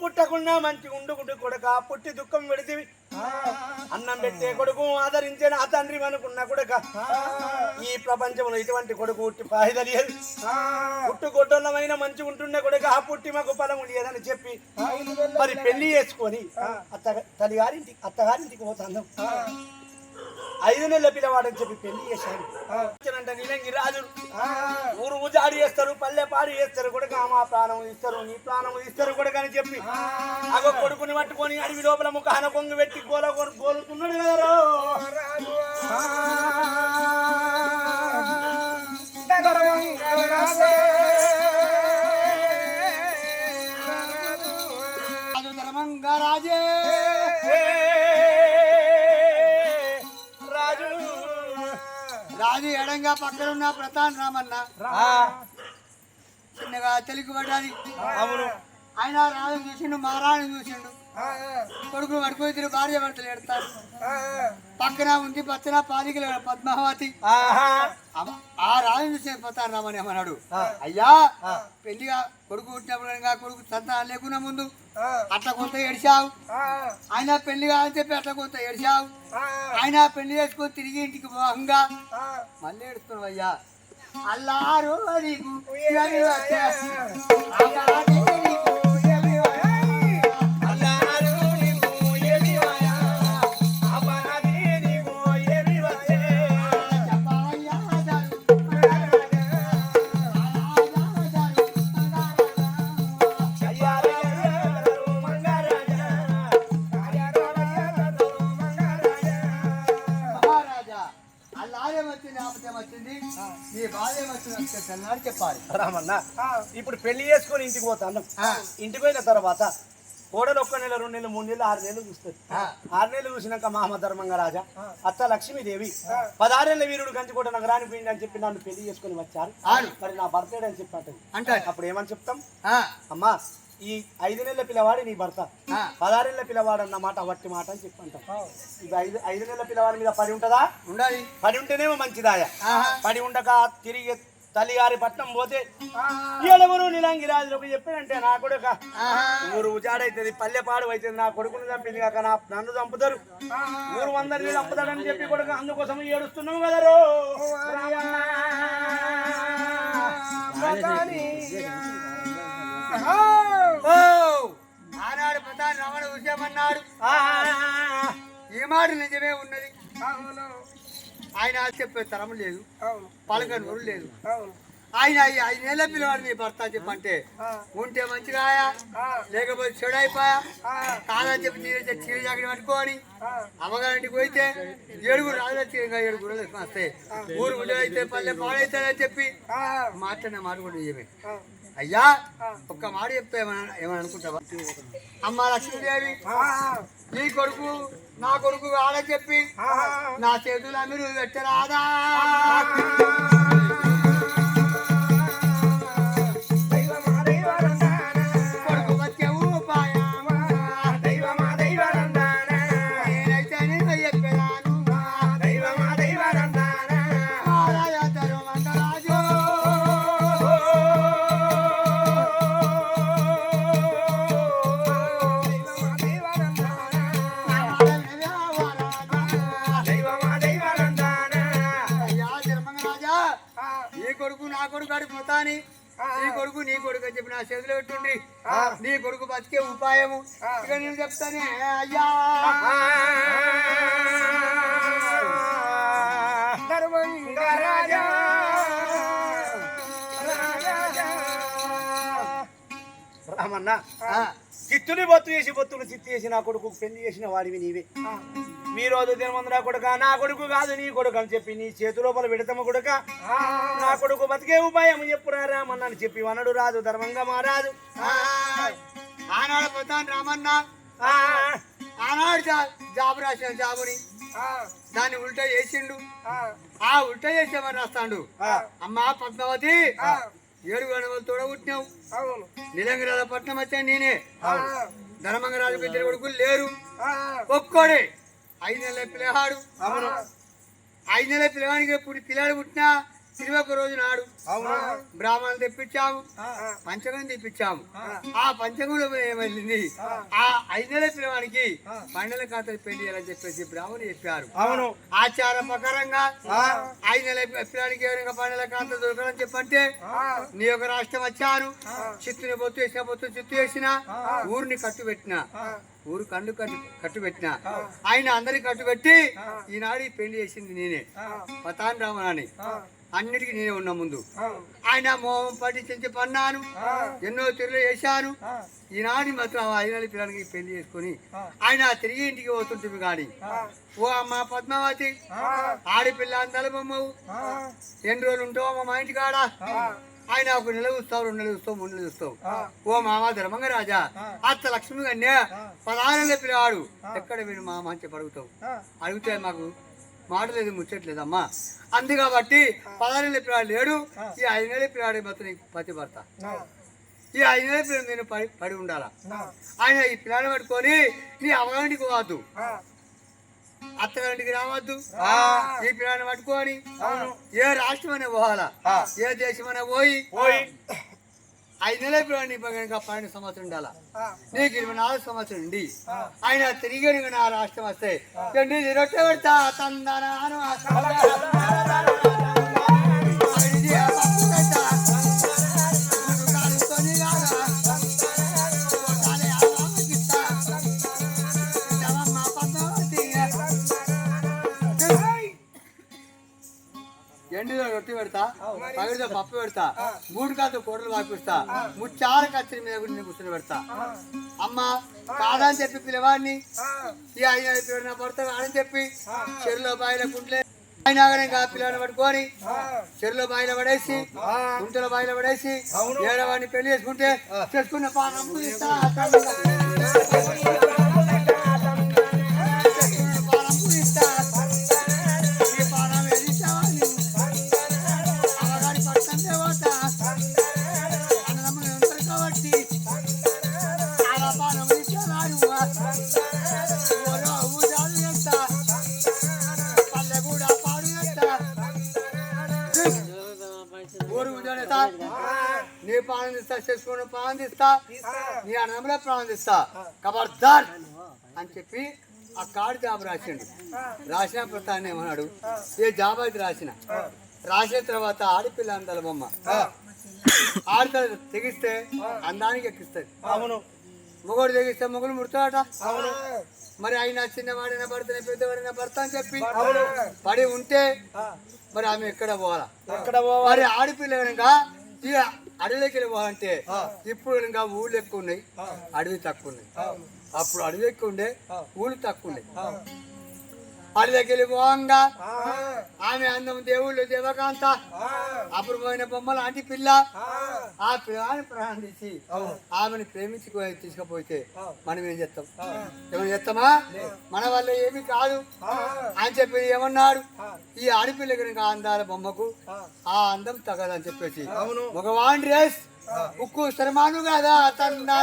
పుట్టకుండా మంచి ఉండుకుంటు కొడుక పుట్టి దుఃఖం పెడితివి అన్నం పెట్టే కొడుకు ఆదరించే నా తండ్రి అనుకున్న కొడుక. ఈ ప్రపంచంలో ఇటువంటి కొడుకు పుట్టి పాయిదలియదు పుట్టు గొడ్డలమైన మంచి ఉంటుండే కొడుక ఆ పుట్టి మాకు ఫలము లేదని చెప్పి మరి పెళ్ళి చేసుకొని అత్త తల్లిగారింటికి అత్తగారింటికి పోతాను. ఐదు నెలల పిల్లవాడని చెప్పి పెళ్ళి చేశాడు అంటే నీలంగి రాజు ఊరు జాడి చేస్తారు పల్లె పాడి చేస్తారు కొడుక మా ప్రాణం ఇస్తారు నీ ప్రాణం ఇస్తారు కొడుక అని చెప్పి. అగో కొడుకుని పట్టుకొని అడవి లోపల ముఖాన పొంగి పెట్టి గోల గోలు గోలుతున్నాడు కదా రాజు. ఎడంగా పక్కన ఉన్న ప్రతాన్ రామన్న. ఆ, చిన్నగా తెలుగు పడ్డది. అవును. ఆయన రాజు చూసిండు మహారాణి చూసిండు. కొడుకు పడుకోయి భార్య భర్తలు ఎడతారు పక్కన ఉంది పచ్చన పాలికల పద్మావతి. ఆ రాజు చూసిన ప్రతాన్ రామని ఏమన్నాడు అయ్యా పెళ్ళిగా కొడుకు పుట్టినప్పుడు కొడుకు సంతానం లేకున్నా ముందు అట్లా కొంత ఏడిచావు. ఆయన పెళ్ళి కాదని చెప్పి అట్లా కొంత ఏడిచావు. ఆయన పెళ్ళి చేసుకొని తిరిగి ఇంటికి పోహంగా మళ్ళీ ఏడుస్తున్నావు అయ్యా. అల్లారు నీకు వచ్చింది. నీ బాధ చెప్పాలి. రామన్న ఇప్పుడు పెళ్ళి చేసుకొని ఇంటికి పోతాను ఇంటికి పోయిన తర్వాత కోడలు ఒక్క నెల రెండు నెలలు మూడు నెలలు ఆరు నెలలు చూస్తుంది. ఆరు నెలలు చూసినాక మామ ధర్మంగా రాజా అత్త లక్ష్మీదేవి పదారేళ్ళ వీరుడు కంచికోట నగరానికి పోయింది అని చెప్పి నన్ను పెళ్ళి చేసుకొని వచ్చారు. మరి నా బర్త్డే అని చెప్పి అంటాడు. అప్పుడు ఏమని చెప్తాం? అమ్మా ఈ ఐదు నెలల పిల్లవాడి నీ భర్త. ఆ. పదారేళ్ళ పిల్లవాడు అన్న మాట వట్టి మాట అని చెప్పి అంటాం ఇది ఐదు ఐదు నెలల పిల్లవాడి మీద పడి ఉంటుందా? ఉండాలి పడి ఉంటేనేమో మంచిదాయ. పడి ఉండక తిరిగి తల్లిగారి పట్నం పోతే ఏడవరు నీలంగి రాజులకు చెప్పానంటే నా కొడుక. ఊరు ఉజాడైతుంది పల్లె పాడు అవుతుంది నా కొడుకుని చంపింది కాక నా నన్ను చంపుతారు. ఊరు అందరినీ చంపుతాడని చెప్పి కొడుకు అందుకోసం ఏడుస్తున్నావు కదరో ఓ. ఆనాడు ప్రధాని రమణ విషయమన్నాడు ఈ మాట నిజమే ఉన్నది. ఆయన చెప్పే తరం లేదు. పలక నోరు లేదు. ఆయన ఐదు నెలల పిల్లవాడు నీ భర్త చెప్పంటే ఉంటే మంచిగా ఆయా, లేకపోతే చెడు అయిపోయా కాదని చెప్పి చీర చీర జాకెట్ పట్టుకొని అమ్మగారింటికి పోయితే ఏడుగురు రాజుల చీరగా ఏడుగురు వస్తాయి ఊరు ఊళ్ళో అయితే పల్లె పాడైతాడని చెప్పి మాట్లాడిన మాట కూడా నిజమే. అయ్యా ఒక్క మాట చెప్తే ఏమని అనుకుంటావా అమ్మ లక్ష్మీదేవి నీ కొడుకు నా కొడుకు ఆడని చెప్పి నా చేతుల మీరు పెట్టరాదా? చేతిలో పెట్టుండి. నీ కొడుకు బతికే ఉపాయము. ఇక నేను చెప్తానే అయ్యా. రామన్న. ఆ, చిత్తుని బొత్తు చేసి బొత్తులు చిత్తు చేసి నా కొడుకు పెళ్ళి చేసిన వాడివి నీవే. మీ రోజు తినమంది నా కొడుక నా కొడుకు కాదు నీ కొడుకు అని చెప్పి నీ చేతి లోపల పెడతాము కొడుక. నా కొడుకు బతికే ఉపాయం చెప్పురా రామన్న అని చెప్పి వనడు రాదు ధర్మంగా మారాదు. ఆనాడు రామన్న. ఆనాడు జాబు రాసిన జాబుని. దాన్ని ఉల్టా చేసిండు. ఆ. ఉల్టా చేసేమని రాస్తాడు? ఆ, అమ్మా పద్మావతి. ఏడు గణవలు తోడబుట్టినావు నిలంగరాల పట్నం వచ్చా నేనే. ధర్మంగరాజుకు ఇద్దరు కొడుకులు లేరు. ఒక్కోడే. ఐదు నెలల పిల్లగాడు ఐదు నెలల పిల్లగానికి ఇప్పుడు పిల్లాడు పుట్టినా ఒక రోజు నాడు బ్రాహ్మణులు తెప్పించాము పంచగం తెప్పించాము. ఆ. పంచగంలో ఏమైంది? ఆ. ఐదు నెలల పిల్లవానికి పండల ఖాతాలు పెళ్ళి చేయాలని చెప్పేసి బ్రాహ్మణులు చెప్పారు. అవును. ఆచార ప్రకారంగా ఐదు నెలల పిల్లవానికి ఎవరైనా పండల ఖాతా దొరకాలని చెప్పంటే నీ యొక్క రాష్ట్రం వచ్చాను చిత్తుని బొత్తు వేసిన బొత్తు చిత్తు వేసిన ఊరిని కట్టు పెట్టిన ఊరు కళ్ళు కట్టు కట్టు పెట్టిన ఆయన అందరికి కట్టు పెట్టి ఈనాడు ఈ పెళ్ళి చేసింది నేనే. పతాన్ రామనాని అన్నిటికీ నేనే ఉన్నా ముందు. ఆయన మోహం పట్టించి పన్నాను. ఎన్నో తిరుగులు చేశాను ఈనాడు మాత్రం ఐదు నెలల పిల్లలకి పెళ్ళి చేసుకొని ఆయన తిరిగి ఇంటికి పోతుంటుంది కానీ ఓ అమ్మ పద్మావతి ఆడపిల్ల అందాల బొమ్మవు ఎన్ని రోజులు ఉంటావు మా ఇంటి కాడ ఆయన ఒక నెల చూస్తావు రెండు నెలలు చూస్తావు మూడు నెలలు చూస్తావు. ఓ మామ ధర్మంగ రాజా అత్త లక్ష్మి కన్య పదహారు పిల్లవాడు. ఎక్కడ వీడు మామ అని చెప్పి అడుగుతావు. అడిగితే మాకు. మాట లేదు ముచ్చట్లేదమ్మా. అందు కాబట్టి పదహారు పిల్లాడు లేడు. ఈ ఐదు నెలల పిల్లాడి మొత్తం నీకు పతి భర్త. ఈ ఐదు నెలల పిల్లలు నేను పడి పడి ఉండాలా? ఆయన ఈ పిల్లాడిని పట్టుకొని నీ అవగానికి పోవద్దు. అత్తగారింటికి రావద్దు. ఈ పిల్లాడిని పట్టుకొని ఏ రాష్ట్రం అయినా పోవాలా ఏ దేశం పోయి పోయి ఐదు నెలల పిల్లాడిని కనుక పన్నెండు సంవత్సరం ఉండాలా? నీకు ఇరవై నాలుగు సంవత్సరం ఉండి ఆయన తిరిగి నా రాష్ట్రం వస్తే రొట్టె పెడతా? తందనాను పెడతా పగిడితో పప్పు పెడతా మూడు కాదు కూడలు వాపిస్తా ముచ్చార కత్తిరి మీద కూడా నేను కూర్చొని పెడతా. అమ్మ కాదని చెప్పి పిల్లవాడిని ఈ ఆయన నా భర్త అని చెప్పి చెరులో బాయిల కుంట్లే ఆయన పిల్లని పట్టుకొని చెరులో బాయిల పడేసి గుంటల బాయిల పడేసి ఏడవాడిని పెళ్ళి చేసుకుంటే. చేసుకున్న పానం ప్రాణం ఇస్తా నీ అన్నదమ్ములే ప్రాణం ఇస్తా ఖబర్దార్ అని చెప్పి ఆ కార్డు జాబ్ రాసిండు. రాసిన ప్రతాన్ని ఏమన్నాడు? ఏ జాబ్ అయితే రాసిన? రాసిన తర్వాత ఆడపిల్ల అందాల బొమ్మ ఆడపిల్ల తెగిస్తే అందానికి ఎక్కిస్తుంది. అవును. మొగోడు తెగిస్తే మొగుడు ముడతాడట. అవును. మరి ఆయన చిన్నవాడిన భర్తనే పెద్దవాడిన భర్త అని చెప్పి పడి ఉంటే మరి ఆమె ఎక్కడ పోవాలా? ఎక్కడ పోవాలి? ఆడపిల్ల కనుక అడవిలోకి వెళ్ళి పోవాలంటే ఇప్పుడు ఇంకా ఊళ్ళు ఎక్కువ ఉన్నాయి. అడవి తక్కువ ఉన్నాయి. అప్పుడు అడవి ఎక్కువ ఉండే ఊళ్ళు తక్కువ ఉన్నాయి అడవిలోకి వెళ్ళి పోవంగా ఆమె అందం దేవుళ్ళు దేవకాంత. అప్పుడు పోయిన బొమ్మ లాంటి పిల్ల. ఆ పిల్లని ప్రాణం తీసి ఆమెను ప్రేమించి తీసుకుపోతే మనం ఏం చేస్తాం? ఏమైనా చేస్తామా? మన వల్ల ఏమీ కాదు. అని చెప్పి ఏమన్నాడు? ఈ ఆడపిల్ల కనుక అందాల బొమ్మకు ఆ. అందం తగదని చెప్పేసి అవును. మగవాణి రేస్. ఉక్కు శ్రమాను కదా తన్నా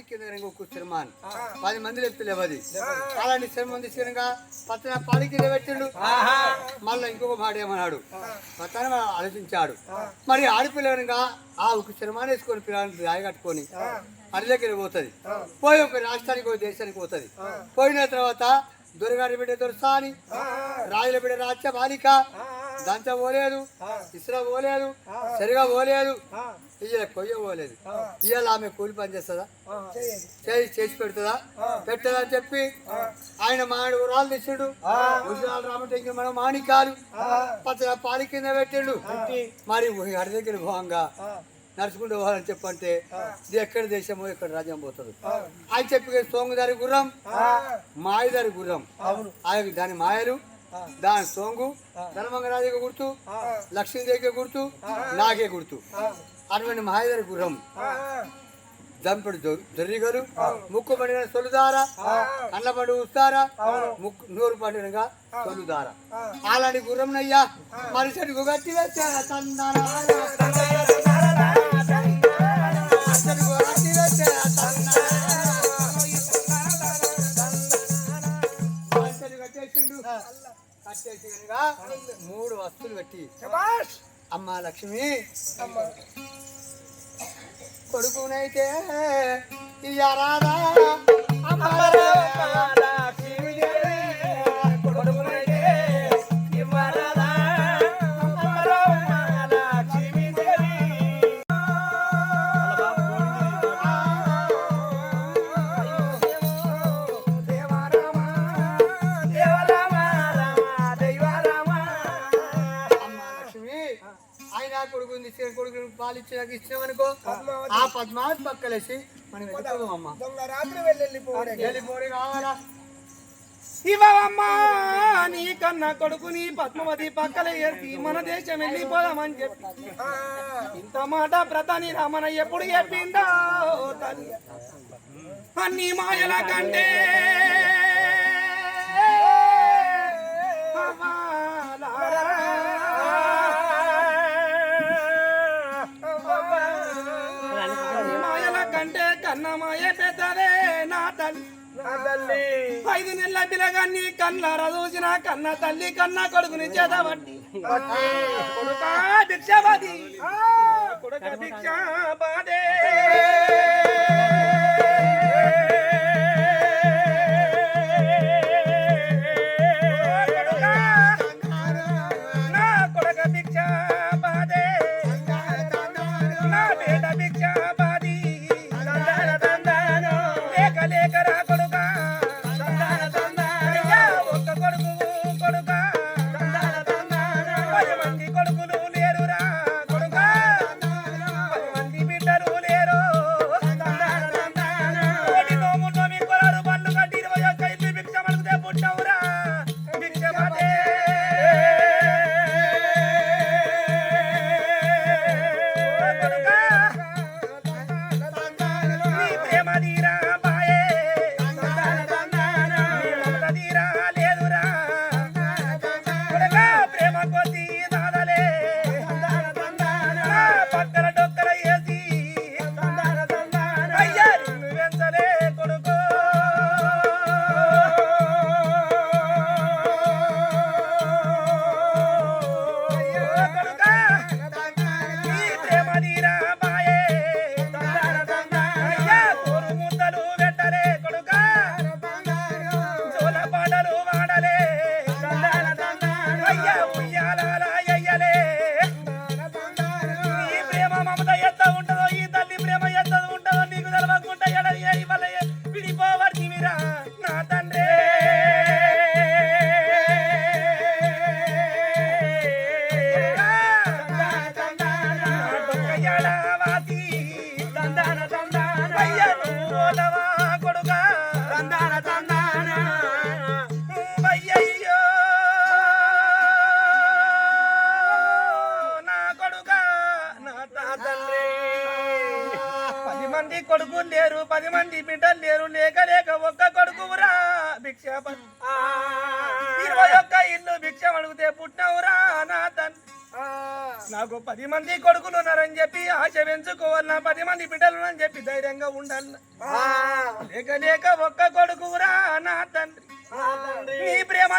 కింద శ్రమాన్ పది మంది లేపుతలే అది అలాంటి శ్రమం తీసుకునగా పచ్చని పాలి కింద పెట్టిండు మళ్ళీ ఇంకొక మాట ఏమన్నాడు? వాడు ఆలోచించాడు. మరి ఆడపిల్లగా ఆ ఒక శ్రమాన్ని వేసుకొని పిల్లల్ని రాయి కట్టుకొని అడిలోకి పోతుంది. పోయి ఒక రాష్ట్రానికి ఒక దేశానికి పోతుంది. పోయిన తర్వాత దొరగారి బిడ్డ దొరసాని రాజుల బిడ్డ రాజ్య బాలిక దంచ పోలేదు ఇసుర పోలేదు సరిగా పోలేదు. ఇయ్యాల కొయ్య పోలేదు. ఇవాళ ఆమె కూలి పని చేస్తుందా? చేసి చేసి పెడుతుందా? పెట్టదా అని చెప్పి ఆయన మాడు ఊరాలు తెచ్చిండు. గుజరాలు రామటంకి మనం మాణికాలు పచ్చల పాలి కింద పెట్టిండు. మరి అడి దగ్గర పోవంగా నడుచుకుంటూ పోవాలని చెప్పంటే ఇది ఎక్కడ దేశమో ఎక్కడ రాజ్యం పోతుంది. ఆయన చెప్పి సోంగుదారి గుర్రం మాయదారి గుర్రం. ఆయన దాని మాయలు దాని సోంగు ధనమంగరాజుగా గుర్తు లక్ష్మీదేవికి గుర్తు నాకే గుర్తు. అటువంటి మాయదారి గుర్రం దంపుడు దొర్రిగలు ముక్కు పండిన సొలుదార కళ్ళ పండు ఉస్తారా ముక్కు నూరు పండినగా సొలుదార. అలాంటి గుర్రం అయ్యా మరుసటి గట్టి వచ్చారా మూడు వస్తువులు శభాష్! అమ్మ లక్ష్మి! కొడుకునైతే ఇయ్యరాదా అమ్మ అమ్మ ఆయన కొడుకుని ఇచ్చిన కొడుకుని పాలు ఇచ్చినాక ఇచ్చినామనుకో ఆ పద్మావతి పక్కలేసి మనం వెళ్ళిపోదాం అమ్మ దొంగ రాత్రి వెళ్ళిపోవడే వెళ్ళిపోయి కావాలా? ఇవ్వమ్మా నీ కన్నా కొడుకు నీ పద్మవతి పక్కల ఏర్చి మన దేశం వెళ్ళిపోదామని చెప్పి. ఇంత మాట ప్రధాని రామన ఎప్పుడు చెప్పిందో తల్లి. అన్ని మాయల కంటే. అన్ని కంటే కన్న మాయ పెద్దదే నా తల్లి. ఐదు నెలల పిల్లగాన్ని కన్నార చూసిన కన్న తల్లి కన్న కొడుకుని చేతబట్టి. కొడుక కొడుక భిక్షాబాదే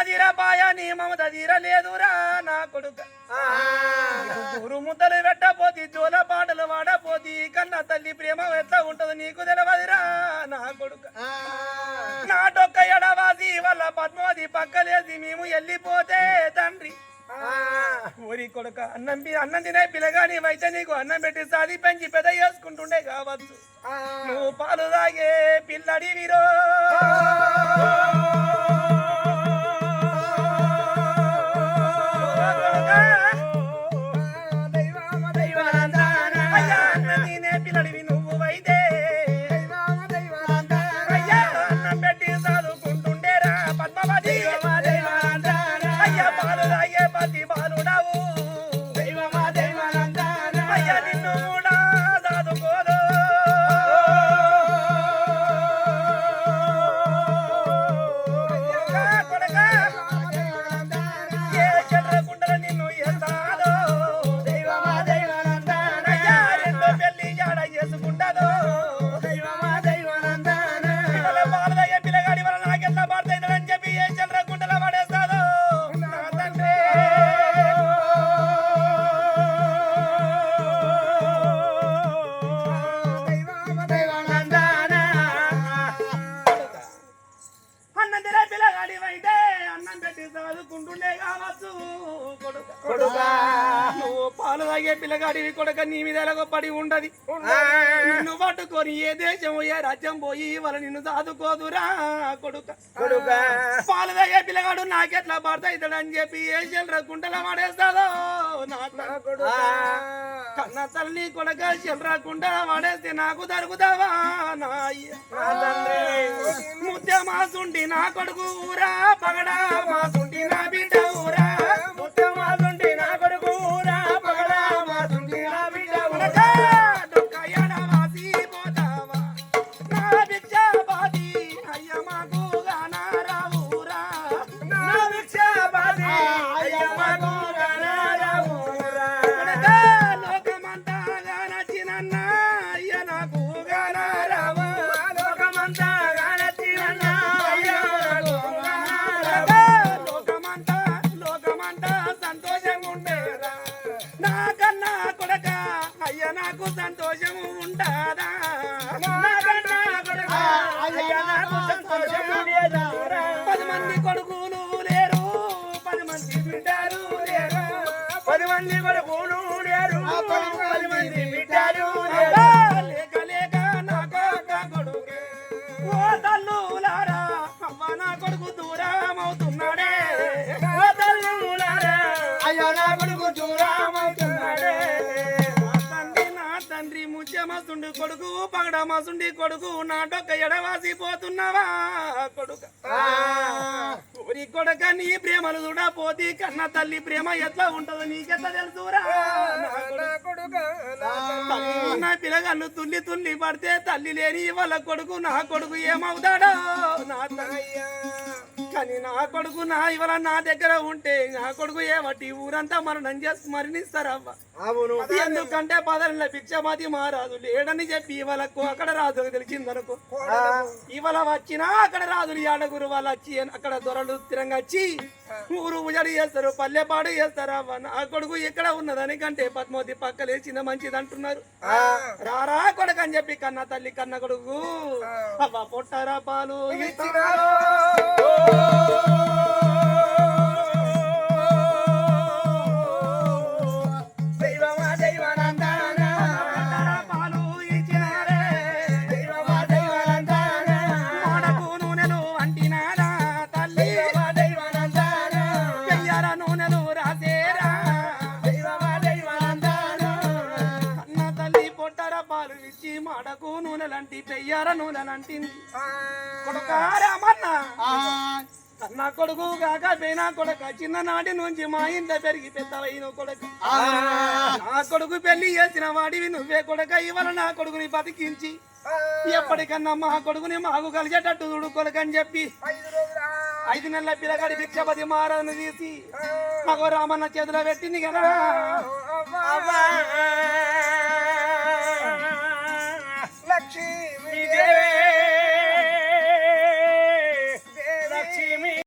తీరా పాయా నీ మమత లేదురా నా కొడుక. ఊరు ముద్దలు పెట్టపోతి జోల పాటలు వాడపోతి కన్న తల్లి ప్రేమ ఎట్లా ఉంటదో నీకు తెలవదురా నా కొడుక. నా డొక్క ఎడవాసి వాళ్ళ పద్మావతి పక్కలేసి మేము వెళ్ళిపోతే తండ్రి. ఊరి కొడుక అన్నం అన్నం తినే పిల్లగాని అయితే నీకు అన్నం పెట్టి సాది పెంచి పెద్ద చేసుకుంటుండే కావచ్చు. నువ్వు పాలు తాగే పిల్లడి ఉండది. నిన్ను పట్టుకొని ఏ దేశం ఏ రాజ్యం పోయి వాళ్ళ నిన్ను దాదుకోదురా కొడుక. కొడుక. పాలు తాగే పిల్లగాడు నాకెట్లా పడతాయితాడు అని చెప్పి ఏ చెల్లర కుంటల పడేస్తాదో నా కొడుక. కన్న తల్లి కొడక పడేస్తే నాకు దొరుకుతావా ముద్ద మాసుండి నా కొడుకు ఊరా పగడా మాసుండి నా బిడ్డ ఊరా. తండ్రి ముత్యమసుండి కొడుకు పగడమసుండి కొడుకు నా డొక్క ఎడవాసి పోతున్నావా కొడుక. ఊరి కొడక నీ ప్రేమలు చూడపోతే కన్న తల్లి ప్రేమ ఎట్లా ఉంటుందో నీకెట్లా తెలుసురా నా పిల్లగాళ్ళు తుల్లి తుల్లి పడితే తల్లి లేని వాళ్ళ కొడుకు నా కొడుకు ఏమవుతాడో నా తనయ్య కానీ నా కొడుకు నా ఇవాళ నా దగ్గర ఉంటే నా కొడుకు ఏమట్టి ఊరంతా మరణం చేసి మరణిస్తారవ్వ అవును. ఎందుకంటే పదరిలో భిక్షమాతి మహారాజు లేడని చెప్పి ఇవాళకు అక్కడ రాజు తెలిసిందనుకో ఇవాళ వచ్చినా అక్కడ రాజులు ఏడగురు వాళ్ళు వచ్చి అక్కడ దొరలు స్థిరంగా వచ్చి ఊరు ఉజడి చేస్తారు పల్లెపాడు చేస్తారు అవ్వ. నా కొడుకు ఎక్కడ ఉన్నదని కంటే పద్మావతి పక్కలే చిన్న మంచిది అంటున్నారు. రారా కొడుకు అని చెప్పి కన్న తల్లి కన్న కొడుకు. అవ్వ పొట్టరా పాలు. ఇచ్చినారు. Oh. పొట్టర పాలు ఇచ్చి మాడకు నూనెలంటి పెయ్యార నూనెలంటింది కొడుకారామన్న అన్న కొడుకు కాక కొడుక చిన్ననాటి నుంచి మా ఇంట్లో పెరిగి పెద్దవైన కొడుక. నా కొడుకు పెళ్ళి చేసిన వాడివి నువ్వే కొడుక ఇవాళ నా కొడుకుని బతికించి. ఎప్పటికన్నా మా కొడుకుని మాకు కలిసేటట్టు చూడు కొడుకని చెప్పి. ఐదు నెలల పిల్లగాడి భిక్షపతి మహారాజును తీసి మగో రామన్న చేతిలో పెట్టింది కదా. Jimmy, Jimmy.